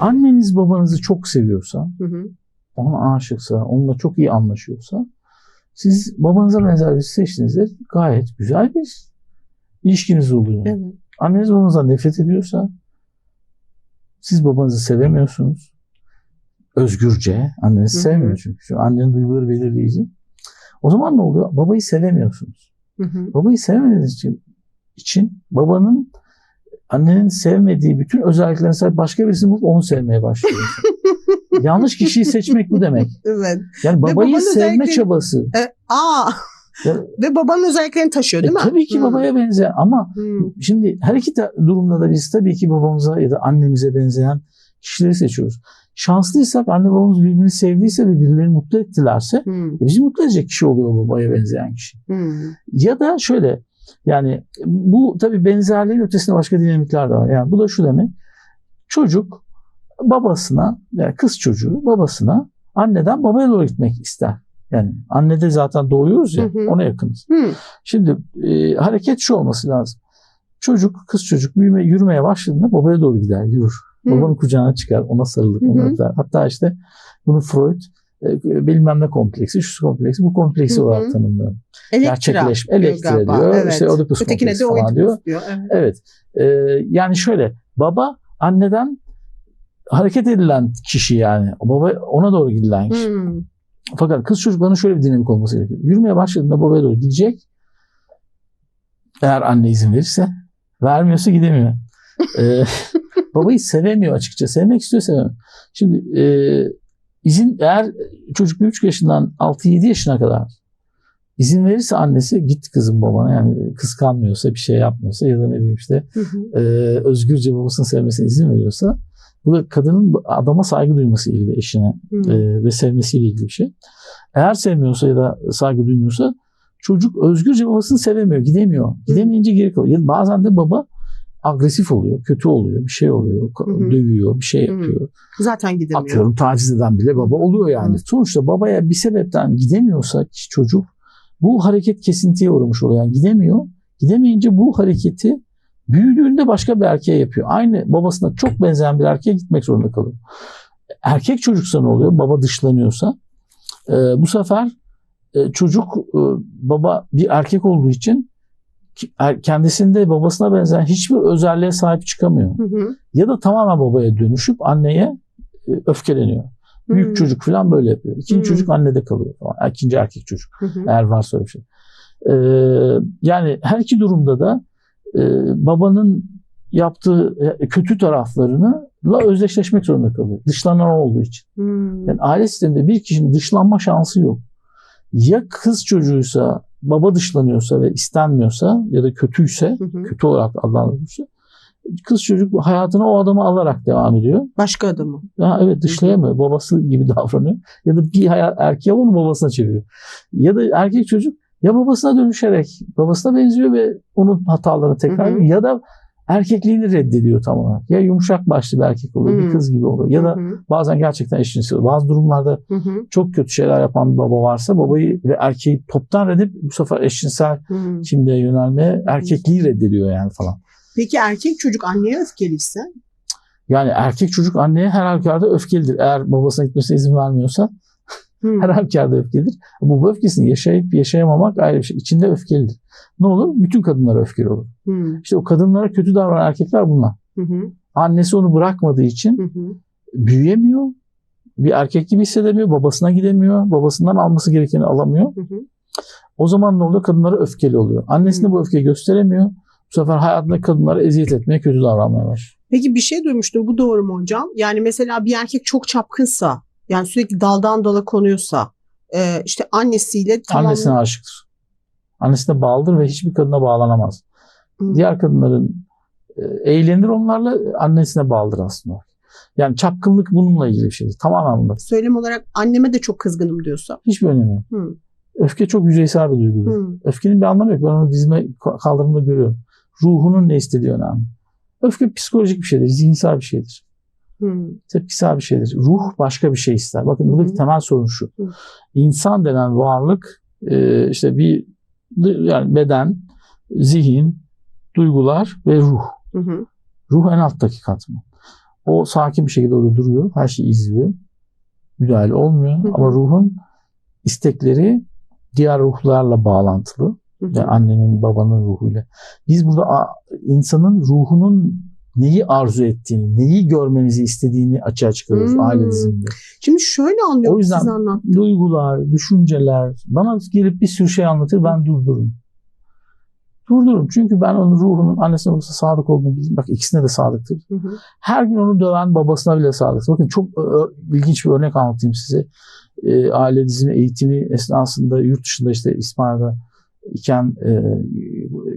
Anneniz babanızı çok seviyorsa, Hı hı. ona aşıksa, onunla çok iyi anlaşıyorsa siz babanıza benzer bir seçtiğinizde gayet güzel bir ilişkiniz oluyor. Evet. Anneniz babanızdan nefret ediyorsa siz babanızı sevemiyorsunuz. Özgürce. Anneniz Hı hı. sevmiyor çünkü. Şu annenin duyguları belirleyici. O zaman ne oluyor? Babayı sevemiyorsunuz. Hı hı. Babayı sevmediğiniz için, için babanın annenin sevmediği bütün özelliklerine sahip başka birisini bulup onu sevmeye başlıyorsunuz. Yanlış kişiyi seçmek bu demek. Evet. Yani babayı babanın sevme özellikleri- çabası. E, aa. Ya- Ve babanın özelliklerini taşıyor E, değil mi? tabii ki Hı. babaya benzeyen ama Hı. Şimdi her iki durumda da biz tabii ki babamıza ya da annemize benzeyen kişileri seçiyoruz. Şanslıysak anne babamız birbirini sevdiyse ve birbirlerini mutlu ettilerse Hı. e, bizi mutlu edecek kişi oluyor babaya benzeyen kişi. Hı. Ya da şöyle yani bu tabii benzerliğin ötesinde başka dinamikler de var. Yani bu da şu demek. Çocuk babasına yani kız çocuğu babasına anneden babaya doğru gitmek ister. Yani annede zaten doğuyoruz ya Hı hı. ona yakınız. Hı. Şimdi e, hareket şu olması lazım. Çocuk, kız çocuk büyüme, yürümeye başladığında babaya doğru gider, yürür. Hı. Babanın kucağına çıkar, ona sarılır, hı. öper. Hatta işte bunu Freud bilmem ne kompleksi, şu kompleksi, bu kompleksi Hı hı. olarak tanımlıyor. Elektra Gerçekleşme, diyor elektre galiba. diyor. Evet. İşte Oedipus Ötekine kompleksi de falan diyor. diyor. Evet. Evet. E, yani şöyle, baba anneden hareket edilen kişi yani. Baba ona doğru gidilen kişi. Hı. Fakat kız çocukların şöyle bir dinamik olması gerekiyor. Yürümeye başladığında babaya doğru gidecek. Eğer anne izin verirse. Vermiyorsa gidemiyor. Ee, babayı sevemiyor açıkça. Sevmek istiyor sevemiyor. Şimdi e, izin eğer çocuk 3 yaşından 6-7 yaşına kadar izin verirse annesi git kızım babana yani kıskanmıyorsa bir şey yapmıyorsa ya da ne bileyim işte Hı hı. e, özgürce babasını sevmesine izin veriyorsa bu da kadının adama saygı duyması ilgili eşine Hı. e, ve sevmesiyle ilgili bir şey. Eğer sevmiyorsa ya da saygı duymuyorsa çocuk özgürce babasını sevemiyor, gidemiyor. Gidemeyince geri kalıyor. Ya bazen de baba agresif oluyor, kötü oluyor, bir şey oluyor, Hı hı. dövüyor, bir şey yapıyor. Zaten gidemiyor. Atıyorum taciz eden bile baba oluyor yani. Hı. Sonuçta babaya bir sebepten gidemiyorsa çocuk bu hareket kesintiye uğramış oluyor. Yani gidemiyor. Gidemeyince bu hareketi büyüdüğünde başka bir erkeğe yapıyor. Aynı babasına çok benzeyen bir erkeğe gitmek zorunda kalıyor. Erkek çocuksa ne oluyor? Baba dışlanıyorsa e, bu sefer e, çocuk e, baba bir erkek olduğu için kendisinde babasına benzeyen hiçbir özelliğe sahip çıkamıyor. Hı hı. Ya da tamamen babaya dönüşüp anneye e, öfkeleniyor. Büyük Hı. çocuk falan böyle yapıyor. İkinci Hı. çocuk annede kalıyor falan. İkinci erkek çocuk. Hı. Eğer varsa öyle bir şey. Ee, yani her iki durumda da e, babanın yaptığı e, kötü taraflarını la özdeşleşmek zorunda kalıyor. Dışlanan olduğu için. Hı. Yani aile sisteminde bir kişinin dışlanma şansı yok. Ya kız çocuğuysa, baba dışlanıyorsa ve istenmiyorsa ya da kötüyse, Hı hı. kötü olarak adlandırılıyorsa kız çocuk hayatına o adamı alarak devam ediyor. Başka adamı. Ya evet dışlayamıyor. Babası gibi davranıyor. Ya da bir hayal, erkeği onu babasına çeviriyor. Ya da erkek çocuk ya babasına dönüşerek babasına benziyor ve onun hatalarını tekrar Hı hı. Ya da erkekliğini reddediyor tamamen. Ya yumuşak başlı bir erkek oluyor, Hı. bir kız gibi oluyor. Ya da hı. bazen gerçekten eşcinsel. Bazı durumlarda hı. çok kötü şeyler yapan bir baba varsa babayı ve erkeği toptan reddedip bu sefer eşcinsel hı. kimliğe yönelmeye erkekliği reddediyor yani falan. Peki erkek çocuk anneye öfkeliyse? Yani erkek çocuk anneye her halükarda öfkelidir. Eğer babasına gitmesine izin vermiyorsa Hı. her halükarda öfkelidir. Bu öfkesini yaşayıp yaşayamamak ayrı bir şey. İçinde öfkelidir. Ne olur? Bütün kadınlara öfkeli olur. Hı. İşte o kadınlara kötü davranan erkekler bunlar. Hı. Annesi onu bırakmadığı için hı. büyüyemiyor. Bir erkek gibi hissedemiyor. Babasına gidemiyor. Babasından alması gerekeni alamıyor. Hı. O zaman ne oluyor? Kadınlara öfkeli oluyor. Annesine Hı. bu öfkeyi gösteremiyor. Bu sefer hayatında kadınlara eziyet etmeye, kötü davranmaya başlıyor. Peki bir şey duymuştum. Bu doğru mu hocam? Yani mesela bir erkek çok çapkınsa, yani sürekli daldan dala konuyorsa, e, işte annesiyle tamam. Annesine aşıktır. Annesine bağlıdır ve hiçbir kadına bağlanamaz. Hı. Diğer kadınların e, eğlenir onlarla annesine bağlıdır aslında. Yani çapkınlık bununla ilgili bir şeydir. Tamamen bunlar. Söylem olarak anneme de çok kızgınım diyorsa. Hiçbir önemi yok. Hı. Öfke çok yüzeysel bir duygudur. Hı. Öfkenin bir anlamı yok. Ben onu dizime kaldırımda görüyorum. Ruhunun ne istediği önemli. Öfke psikolojik bir şeydir, zihinsel bir şeydir. Hı. Tepkisel bir şeydir. Ruh başka bir şey ister. Bakın Hı buradaki temel sorun şu. İnsan denen varlık e, işte bir yani beden, zihin, duygular ve ruh. Hı hı. Ruh en alttaki katman. O sakin bir şekilde orada duruyor. Her şeyi izliyor. Müdahale olmuyor. Hı hı. Ama ruhun istekleri diğer ruhlarla bağlantılı. Hı hı. ve annenin babanın ruhuyla. Biz burada insanın ruhunun neyi arzu ettiğini, neyi görmenizi istediğini açığa çıkarıyoruz Hmm. aile diziminde. Şimdi şöyle anlıyorum O yüzden- siz anlat. Duygular, düşünceler, bana gelip bir sürü şey anlatır ben durdururum. Durdururum. Çünkü ben onun ruhunun annesine babasına sadık olduğunu bilirim. Bak ikisine de sadıktır. Hı hı. Her gün onu döven babasına bile sadıktır. Bakın çok ilginç bir örnek anlatayım size. Ee, aile dizimi eğitimi esnasında yurt dışında işte İspanya'da iken e,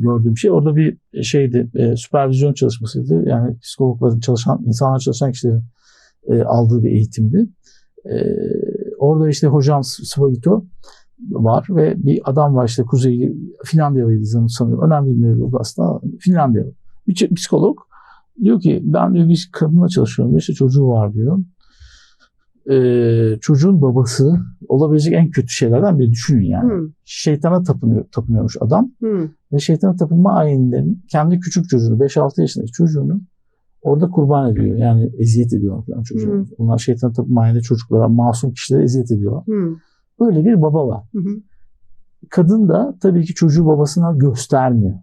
gördüğüm şey orada bir şeydi e, süpervizyon çalışmasıydı. Yani psikologların çalışan, insanlar çalışan kişilerin e, aldığı bir eğitimdi. E, orada işte hocam Svagito var ve bir adam var işte Kuzeyli Finlandiyalıydı sanıyorum. Önemli bir oldu aslında. Finlandiyalı. Bir psikolog diyor ki ben diyor bir kadınla çalışıyorum. İşte çocuğu var diyor. Ee, çocuğun babası olabilecek en kötü şeylerden biri düşünün yani. Hı. Şeytana tapınıyor, tapınıyormuş adam. Hı. Ve şeytana tapınma ayininde kendi küçük çocuğunu, 5-6 yaşındaki çocuğunu orada kurban ediyor. Yani eziyet ediyor falan çocuğu. Hı. Bunlar şeytana tapınma ayininde çocuklara, masum kişilere eziyet ediyorlar. Hı. Böyle bir baba var. Hı hı. Kadın da tabii ki çocuğu babasına göstermiyor.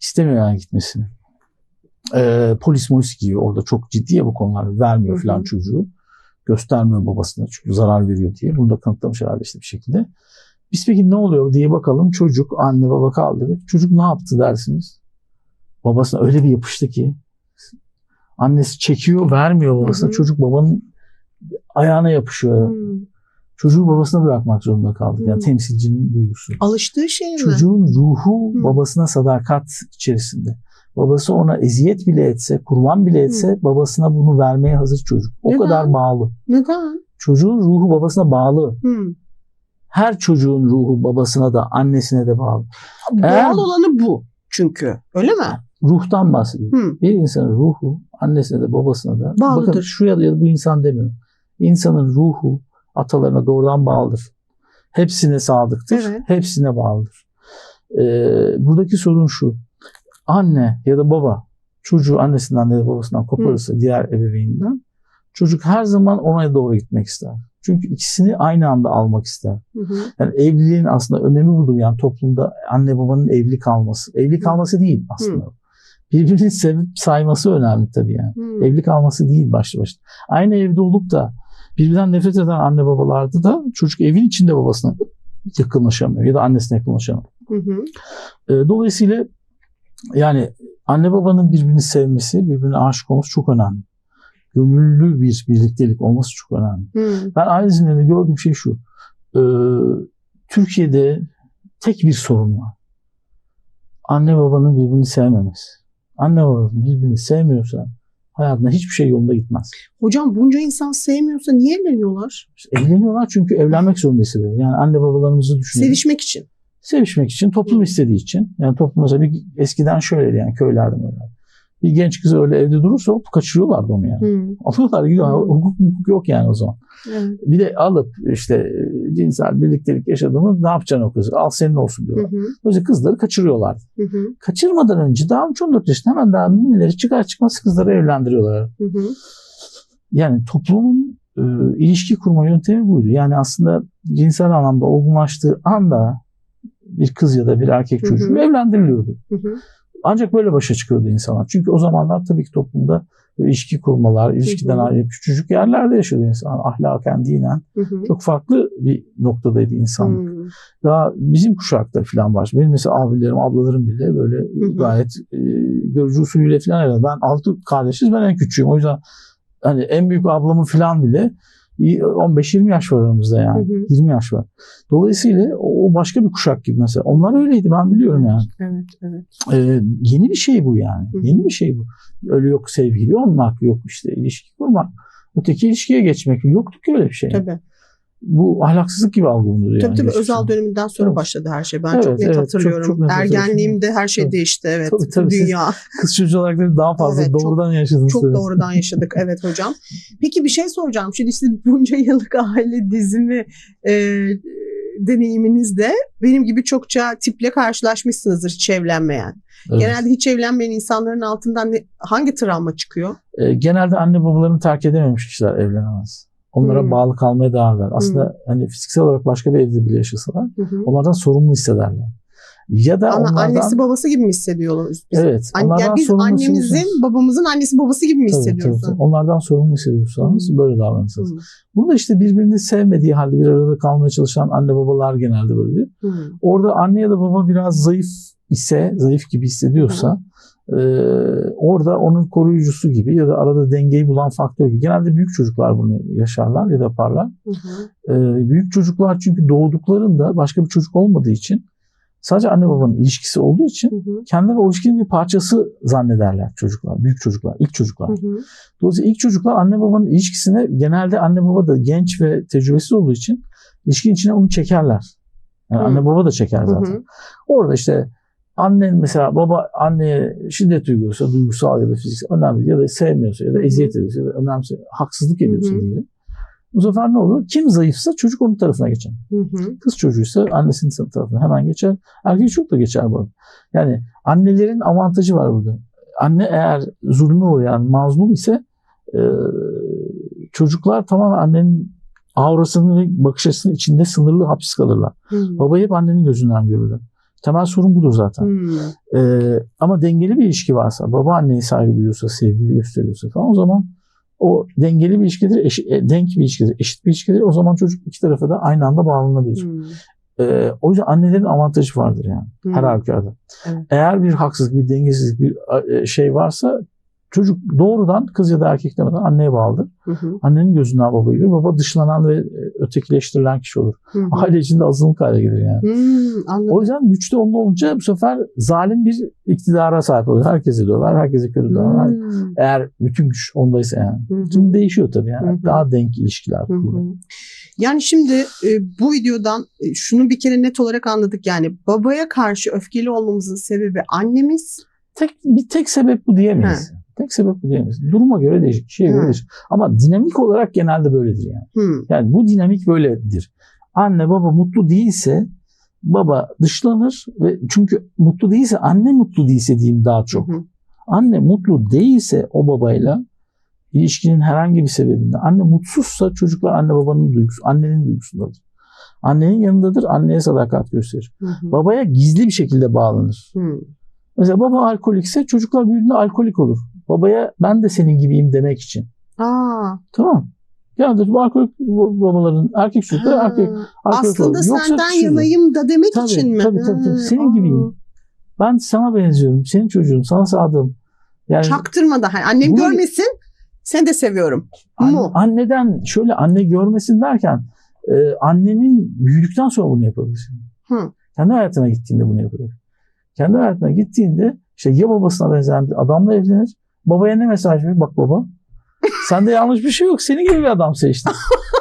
İstemiyor yani gitmesini. Ee, polis molis giyiyor. Orada çok ciddi ya bu konular. Vermiyor falan çocuğu. Göstermiyor babasına çünkü zarar veriyor diye. Bunu da kanıtlamış herhalde işte bir şekilde. Biz peki ne oluyor diye bakalım. Çocuk anne baba kaldırdık. Çocuk ne yaptı dersiniz? Babasına öyle bir yapıştı ki annesi çekiyor vermiyor babasına. Hı hı. Çocuk babanın ayağına yapışıyor. Hı. Çocuğu babasına bırakmak zorunda kaldık. Yani Hı. temsilcinin duygusu. Alıştığı şey mi? Çocuğun ruhu Hı. babasına sadakat içerisinde. Babası ona eziyet bile etse, kurban bile etse babasına bunu vermeye hazır çocuk. O Neden? kadar bağlı. Neden? Çocuğun ruhu babasına bağlı. Hı. Her çocuğun ruhu babasına da annesine de bağlı. Eğer- Doğal olanı bu çünkü. Öyle mi? Ruhtan bahsediyorum. Hı. Bir insanın ruhu annesine de babasına da Bağlıdır. bakın şu ya da ya da bu insan demiyorum. İnsanın ruhu atalarına doğrudan bağlıdır. Hepsine sadıktır. Evet. Hepsine bağlıdır. Ee, buradaki sorun şu. Anne ya da baba çocuğu annesinden ya da babasından koparırsa diğer ebeveyninden çocuk her zaman ona doğru gitmek ister. Çünkü ikisini aynı anda almak ister. Hı hı. Yani evliliğin aslında önemi budur. Yani toplumda anne babanın evli kalması. Evli kalması değil aslında. Birbirini sevip sayması önemli tabii yani. Hı. Evli kalması değil başlı başına. Aynı evde olup da birbirinden nefret eden anne babalarda da çocuk evin içinde babasına yakınlaşamıyor ya da annesine yakınlaşamıyor. Hı hı. Dolayısıyla yani anne babanın birbirini sevmesi, birbirine aşık olması çok önemli. Gönüllü bir birliktelik olması çok önemli. Hı. Ben aile dizimlerinde gördüğüm şey şu. Ee, Türkiye'de tek bir sorun var. Anne babanın birbirini sevmemesi. Anne babanın birbirini sevmiyorsa hayatında hiçbir şey yolunda gitmez. Hocam bunca insan sevmiyorsa niye evleniyorlar? İşte evleniyorlar çünkü evlenmek zorunda hissediyor. Yani anne babalarımızı düşünelim. Sevişmek için. Sevişmek için, toplum istediği için. Yani toplum mesela bir, eskiden şöyleydi yani köylerde öyle. Bir genç kız öyle evde durursa hop kaçırıyorlardı onu yani. Hı. Alıyorlar gidiyor. Hı. Hukuk, hukuk yok yani o zaman. Evet. Bir de alıp işte e, cinsel birliktelik yaşadığımız ne yapacaksın o kızı? Al senin olsun diyorlar. hı. Böylece kızları kaçırıyorlar. Hı hı. Kaçırmadan önce daha 14 yaşında hemen daha minileri çıkar çıkmaz kızları evlendiriyorlar. Hı. Yani toplumun e, ilişki kurma yöntemi buydu. Yani aslında cinsel anlamda olgunlaştığı anda bir kız ya da bir erkek Hı hı. çocuğu evlendiriliyordu. Hı hı. Ancak böyle başa çıkıyordu insanlar. Çünkü o zamanlar tabii ki toplumda ilişki kurmalar, ilişkiden Hı hı. ayrı küçücük yerlerde yaşıyordu insan. Ahlaken, dinen Hı hı. çok farklı bir noktadaydı insanlık. Hı. Daha bizim kuşakta falan var. Benim mesela abilerim, ablalarım bile böyle hı. gayet e, görücü usulüyle falan evlendi. Ben altı kardeşiz, ben en küçüğüm. O yüzden hani en büyük ablamın falan bile 15-20 yaş var aramızda yani. Hı hı. 20 yaş var. Dolayısıyla o başka bir kuşak gibi mesela. Onlar öyleydi ben biliyorum yani. Evet, evet. Ee, yeni bir şey bu yani. Hı hı. Yeni bir şey bu. Öyle yok sevgili olmak, yok işte ilişki kurmak. Öteki ilişkiye geçmek yoktu ki öyle bir şey. Tabii. Bu ahlaksızlık gibi algılanıyordu yani. Tabii tabii geçmişte. özel döneminden sonra Evet. başladı her şey. Ben Evet, çok net evet, çok- hatırlıyorum. çok net hatırlıyorum. Ergenliğimde her şey Tabii. değişti evet. Tabii, tabii, Dünya Kız çocuğu olarak da daha fazla Evet, çok- doğrudan yaşadınız. çok tabii. doğrudan yaşadık evet hocam. Peki bir şey soracağım. Şimdi işte bunca yıllık aile dizimi e, deneyiminizde benim gibi çokça tiple karşılaşmışsınızdır hiç evlenmeyen. Evet. Genelde hiç evlenmeyen insanların altından ne, hangi travma çıkıyor? E, genelde anne babalarını terk edememiş kişiler evlenemez. Onlara Hmm. bağlı kalmaya devam eder. Aslında hani fiziksel olarak başka bir evde bile yaşasalar hı. onlardan sorumlu hissederler. Ya da Ana, onlardan annesi babası gibi mi hissediyoruz biz? evet, An- yani biz annemizin, babamızın annesi babası gibi mi Tabii, hissediyoruz? tabii, tabii. Onlardan sorumlu hissediyorsanız Hı. böyle davranırsınız. Hı, Burada işte birbirini sevmediği halde bir arada kalmaya çalışan anne babalar genelde böyle hı. Orada anne ya da baba biraz zayıf ise, zayıf gibi hissediyorsa e, orada onun koruyucusu gibi ya da arada dengeyi bulan faktör gibi. Genelde büyük çocuklar bunu yaşarlar ya da yaparlar. Hı hı. E, büyük çocuklar çünkü doğduklarında başka bir çocuk olmadığı için sadece anne babanın ilişkisi olduğu için Hı hı. kendileri o ilişkinin bir parçası zannederler çocuklar, büyük çocuklar, ilk çocuklar. Hı hı. Dolayısıyla ilk çocuklar anne babanın ilişkisine genelde anne baba da genç ve tecrübesiz olduğu için ilişkinin içine onu çekerler. Yani Hı. anne baba da çeker Hı zaten. hı. Orada işte annen mesela baba anneye şiddet uyguluyorsa duygusal ya da fiziksel önemli ya da sevmiyorsa ya da Hı hı. eziyet ediyorsa ya da önemse haksızlık ediyorsa Hı hı. diyelim. Bu sefer ne olur? Kim zayıfsa çocuk onun tarafına geçer. Hı hı. Kız çocuğuysa annesinin tarafına hemen geçer. Erkek çocuk da geçer bu. arada. Yani annelerin avantajı var burada. Anne eğer zulme uğrayan mazlum ise e, çocuklar tamamen annenin aurasını ve bakış açısının içinde sınırlı hapis kalırlar. Hı. Babayı hep annenin gözünden görürler. Temel sorun budur zaten. Hı. Ee, ama dengeli bir ilişki varsa, baba anneye saygı duyuyorsa, sevgi gösteriyorsa falan o zaman o dengeli bir ilişkidir, eşi- e, denk bir ilişkidir, eşit bir ilişkidir. O zaman çocuk iki tarafa da aynı anda bağlanabilir. Hı. Ee, o yüzden annelerin avantajı vardır yani Hı. her halükarda. Evet. Eğer bir haksızlık, bir dengesizlik, bir e, şey varsa çocuk doğrudan kız ya da erkek demeden anneye bağlıdır. Hı hı. Annenin gözünden babayı görür. Baba dışlanan ve e, ötekileştirilen kişi olur. Hı hı. Aile içinde azınlık hale gelir yani. Anladım. O yüzden güçte onda olunca bu sefer zalim bir iktidara sahip oluyor. Herkese döver, herkese kötü. Hmm. Eğer bütün güç ondaysa yani. Hı hı. Şimdi değişiyor tabii yani. Hı hı. Daha denk ilişkiler Hı kuruluyor. hı. Yani şimdi e, bu videodan e, şunu bir kere net olarak anladık. Yani babaya karşı öfkeli olmamızın sebebi annemiz. Tek, bir tek sebep bu diyemeyiz. Tek sebep bu diyemeyiz. Duruma göre değişik, kişiye göre Hı. değişik. Ama dinamik olarak genelde böyledir yani. Hmm. Yani bu dinamik böyledir. Anne baba mutlu değilse baba dışlanır ve çünkü mutlu değilse anne mutlu değilse diyeyim daha çok. Hı hı. Anne mutlu değilse o babayla ilişkinin herhangi bir sebebinde anne mutsuzsa çocuklar anne babanın duygusu, annenin duygusundadır. Annenin yanındadır, anneye sadakat gösterir. Hı hı. Babaya gizli bir şekilde bağlanır. Hı. Mesela baba alkolikse çocuklar büyüdüğünde alkolik olur. Babaya ben de senin gibiyim demek için. Aa, Tamam. Yani bu alkolik babaların erkek çocukları ha. erkek Aslında. Yoksa senden suçsuzdur. yanayım da demek Tabii, için mi? tabii, tabii, tabii. Senin aa. gibiyim. Ben sana benziyorum. Senin çocuğun. Sana sadığım. Yani Çaktırmadan. Hani annem Bunu- görmesin. Seni de seviyorum. An- mu? anneden şöyle anne görmesin derken e, annenin büyüdükten sonra bunu yapabilir. Hı. Kendi hayatına gittiğinde bunu yapabilir. Kendi hayatına gittiğinde işte ya babasına benzeyen bir adamla evlenir. Babaya ne mesaj verir? Bak baba sende yanlış bir şey yok. Senin gibi bir adam seçtim.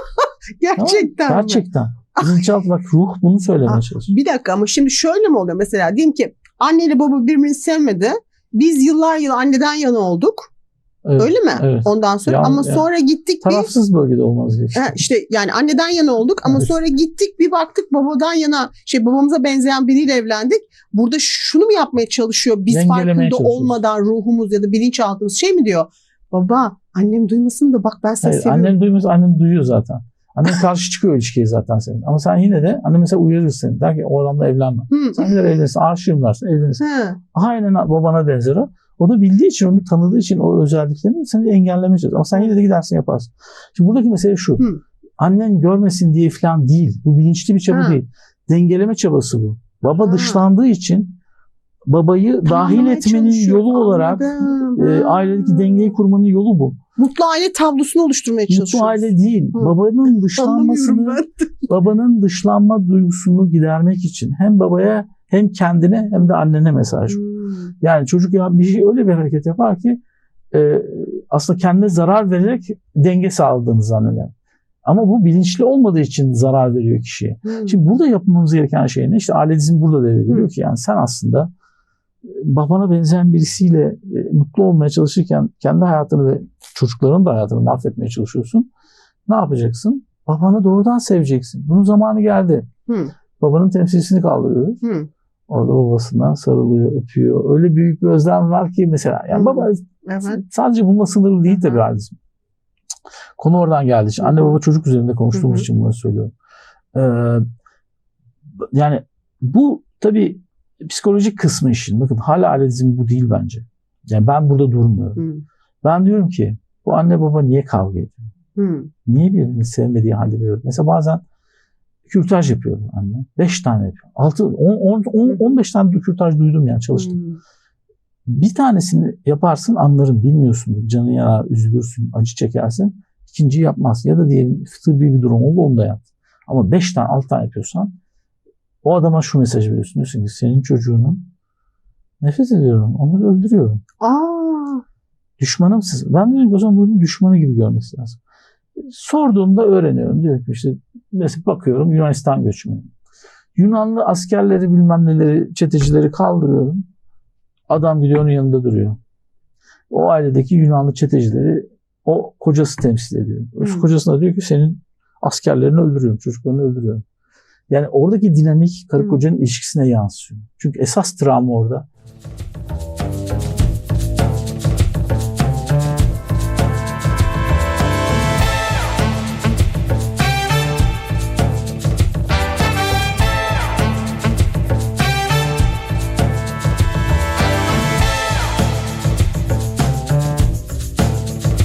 Gerçekten Tamam, mi? Gerçekten. Bilinçaltı bak ruh bunu söylemeye çalışıyor. Bir dakika ama şimdi şöyle mi oluyor? Mesela diyelim ki anneyle baba birbirini sevmedi. Biz yıllar yıl anneden yana olduk. Evet, Öyle mi? evet. Ondan sonra Yani- ama yani sonra gittik bir Tarafsız bölgede olmaz gerekiyor. Ha, işte yani anneden yana olduk ama Evet. sonra gittik bir baktık babadan yana şey babamıza benzeyen biriyle evlendik. Burada şunu mu yapmaya çalışıyor biz farkında olmadan ruhumuz ya da bilinçaltımız şey mi diyor? Baba annem duymasın da bak ben seni Hayır, seviyorum. annen duymaz, annen duyuyor zaten. Annen karşı çıkıyor ilişkiye zaten senin. Ama sen yine de anne mesela uyarır seni. Der ki o adamla evlenme. Hı. Sen gider evlenirsin, aşığım dersin, evlenirsin. Ha. Aynen babana benzer o. O da bildiği için, onu tanıdığı için o özelliklerini seni engellemeye çalışıyor. Ama sen yine de gidersin yaparsın. Şimdi buradaki mesele şu. Hı. Annen görmesin diye falan değil. Bu bilinçli bir çaba Ha. değil. Dengeleme çabası bu. Baba Ha. dışlandığı için babayı dahil Tamamlamaya etmenin yolu olarak Anladım. e, ailedeki dengeyi kurmanın yolu bu. Mutlu aile tablosunu oluşturmaya çalışıyoruz. Mutlu aile değil. Hı. Babanın dışlanmasını, babanın dışlanma duygusunu gidermek için hem babaya hem kendine hem de annene mesaj. Hmm. Yani çocuk ya bir şey öyle bir hareket yapar ki e, aslında kendine zarar vererek denge sağladığını zanneder. Ama bu bilinçli olmadığı için zarar veriyor kişiye. Hmm. Şimdi burada yapmamız gereken şey ne? İşte aile dizimi burada devreye giriyor Hı. ki yani sen aslında e, babana benzeyen birisiyle e, mutlu olmaya çalışırken kendi hayatını ve çocukların da hayatını mahvetmeye çalışıyorsun. Ne yapacaksın? Babanı doğrudan seveceksin. Bunun zamanı geldi. Hı. Babanın temsilcisini kaldırıyoruz. Hı. Orada babasından sarılıyor, öpüyor. Öyle büyük bir özlem var ki mesela. Yani baba Evet. sadece bununla sınırlı değil tabii. Halis. Konu oradan geldi. Şimdi anne baba çocuk üzerinde konuştuğumuz için bunu söylüyorum. Ee, yani bu tabii psikolojik kısmı işin. Bakın hala aletizm bu değil bence. Yani ben burada durmuyorum. Hı. Ben diyorum ki bu anne baba niye kavga ediyor? Hı. Niye birbirini sevmediği halde veriyor? Mesela bazen kürtaj yapıyor anne. Beş tane yapıyor. Altı, on, on, on, on beş tane kürtaj duydum yani çalıştım. Hı. Bir tanesini yaparsın anlarım bilmiyorsun. Canın yarar, üzülürsün, acı çekersin. İkinciyi yapmaz. Ya da diyelim tıbbi bir durum oldu onu da yap. Ama beş tane, altı tane yapıyorsan o adama şu mesajı veriyorsun. Diyorsun ki senin çocuğunu nefret ediyorum. Onları öldürüyorum. Aa. Düşmanımsın. Ben diyorum o zaman bunu düşmanı gibi görmesi lazım. Sorduğumda öğreniyorum. Diyor ki işte mesela bakıyorum Yunanistan göçmeni. Yunanlı askerleri bilmem neleri çetecileri kaldırıyorum. Adam gidiyor onun yanında duruyor. O ailedeki Yunanlı çetecileri o kocası temsil ediyor. Hmm. Kocasına diyor ki senin askerlerini öldürüyorum, çocuklarını öldürüyorum. Yani oradaki dinamik karı Hmm. kocanın ilişkisine yansıyor. Çünkü esas travma orada